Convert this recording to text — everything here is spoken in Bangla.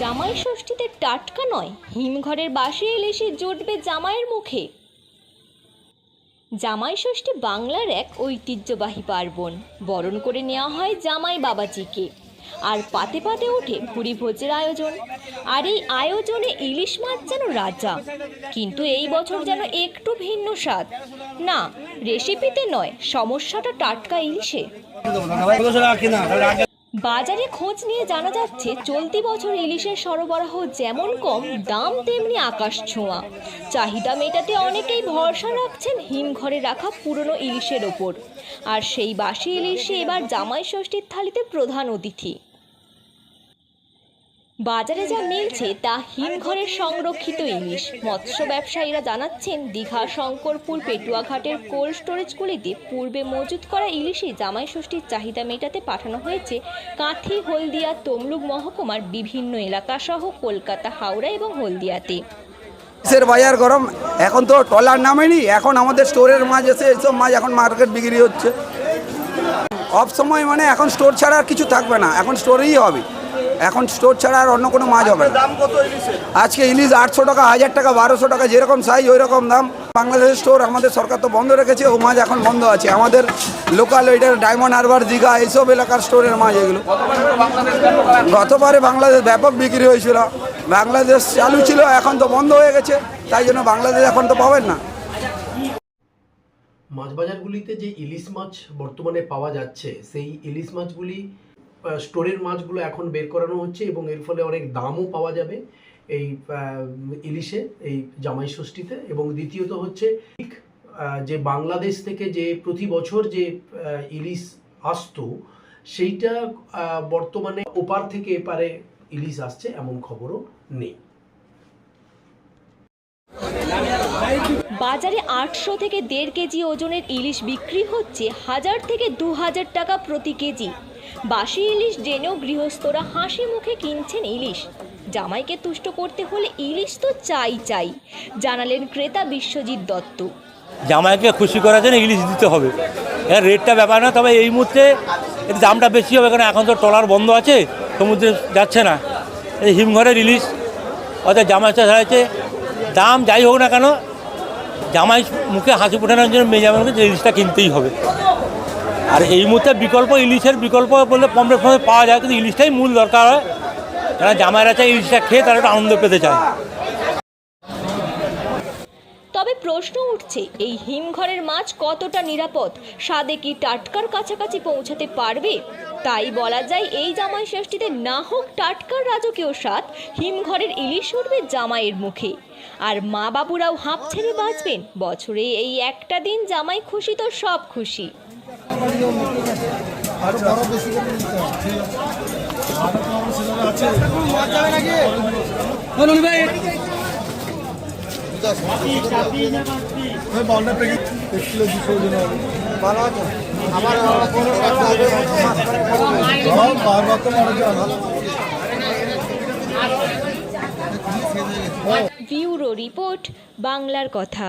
জামাই ষষ্ঠীতে টাটকা নয়, হিমঘরের বাসি ইলিশে জুটবে জামাইয়ের মুখে। জামাই ষষ্ঠী বাংলার এক ঐতিহ্যবাহী পার্বণ, বরণ করে নেওয়া হয় জামাই বাবাজিকে। আর পাতে পাতে ওঠে ভুরি ভোজের আয়োজন। আর এই আয়োজনে ইলিশ মাছ যেন রাজা, কিন্তু এই বছর যেন একটু ভিন্ন স্বাদ। না রেসিপিতে নয়, সমস্যাটা টাটকা ইলিশে। বাজারে খোঁজ নিয়ে জানা যাচ্ছে, চলতি বছর ইলিশের সরবরাহ যেমন কম, দাম তেমনি আকাশ ছোঁয়া। চাহিদা মেটাতে অনেকেই ভরসা রাখছেন হিমঘরে রাখা পুরনো ইলিশের ওপর। আর সেই বাসি ইলিশে এবার জামাই ষষ্ঠীর থালিতে প্রধান অতিথি। বাজারে যা মিলছে তা হিমঘরের সংরক্ষিত ইলিশ। মৎস্য ব্যবসায়ীরা জানাচ্ছেন, দীঘা, শঙ্করপুর, পেটুয়াঘাটের কোল্ড স্টোরেজগুলিতে পূর্বে মজুত করা ইলিশই জামাই ষষ্ঠীর চাহিদা মেটাতে পাঠানো হয়েছে কাঁথি, হলদিয়া, তমলুক মহকুমার বিভিন্ন এলাকা সহ কলকাতা, হাওড়া এবং হলদিয়াতে। মাছের বাজার গরম, এখন তো টলার নামেনি, এখন আমাদের স্টোরের মাছ এসে এইসব মাছ এখন মার্কেট বিক্রি হচ্ছে। অফ সময় মানে এখন স্টোর ছাড়া আর কিছু থাকবে না, এখন স্টোরেই হবে। এখন স্টোর ছাড়া আর অন্য কোনো মাছ হবে না। আজকে ইলিশ আটশো টাকা হাজার টাকা বারোশো টাকা যেরকম সাইজ ওই রকম দাম। বাংলাদেশের স্টোর আমাদের সরকার তো বন্ধ রেখেছে ও মাছ এখন বন্ধ আছে। আমাদের লোকাল ওইটার ডায়মন্ড হারবার দীঘা এইসব এলাকার স্টোরের মাছ এগুলো। গতবারে বাংলাদেশ ব্যাপক বিক্রি হয়েছিল। বাংলাদেশ চালু ছিল এখন তো বন্ধ হয়ে গেছে। তাই জন্য বাংলাদেশ এখন তো পাবেন না। মাছ বাজারগুলিতে যে ইলিশ মাছ বর্তমানে পাওয়া যাচ্ছে সেই ইলিশ মাছগুলি স্টোরের মাছগুলো এখন বের করানো হচ্ছে এবং এর ফলে অনেক দামও পাওয়া যাবে এই ইলিশে, এই জামাই ষষ্ঠীতে। এবং দ্বিতীয়ত হচ্ছে যে বাংলাদেশ থেকে যে প্রতি বছর যে ইলিশ আসতো, সেইটা বর্তমানে ওপার থেকে এপারে ইলিশ আসছে এমন খবরও নেই। বাজারে আটশো থেকে দেড় কেজি ওজনের ইলিশ বিক্রি হচ্ছে হাজার থেকে দু হাজার টাকা প্রতি কেজি। বাসি ইলিশ জেনেও গৃহস্থরা হাসি মুখে কিনছেন ইলিশ। জামাইকে তুষ্ট করতে হলে ইলিশ তো চাই চাই, জানালেন ক্রেতা বিশ্বজিৎ দত্ত। জামাইকে খুশি করার জন্য ইলিশ দিতে হবে। এর রেটটা ব্যাপার না, তবে এই মুহূর্তে দামটা বেশি হবে, কারণ এখন তো ট্রলার বন্ধ আছে, সমুদ্রে যাচ্ছে না। এই হিমঘরের ইলিশ, অর্থাৎ জামাই চাষ হয়েছে দাম যাই হোক না কেন, জামাই মুখে হাসি ফোটানোর জন্য মেয়ে জামাইকে ইলিশটা কিনতেই হবে। আর এই মুহূর্তে বিকল্প ইলিশের বিকল্প বললে পমরে ফমরে পাওয়া যায়, কিন্তু ইলিশটাই মূল দরকার হয়। যারা জামাইরা চায় ইলিশটা খেয়ে তারা একটা আনন্দ পেতে চায়। তবে প্রশ্ন উঠছে, এই হিমঘরের মাছ কতটা নিরাপদ? স্বাদে কি টাটকার কাছাকাছি পৌঁছাতে পারবে? তাই বলা যায়, এই জামাই ষষ্ঠীতে না হোক টাটকার রাজকীয় স্বাদ, হিমঘরের ইলিশ উঠবে জামাইয়ের মুখে। আর মা বাবুরাও হাঁপ ছেড়ে বাঁচবেন, বছরে এই একটা দিন জামাই খুশি তো সব খুশি। আরও বড় বেশি করে নিতে হবে ঠিক আছে আরও তো আমার ছেলেরা আছে মাছ যাবে নাকি বলুন ভাই বলটা প্যাকেট এক কিলো দুশো দিন ভালো আছে আমার বারবার তো মনে যায় ব্যুরো রিপোর্ট বাংলার কথা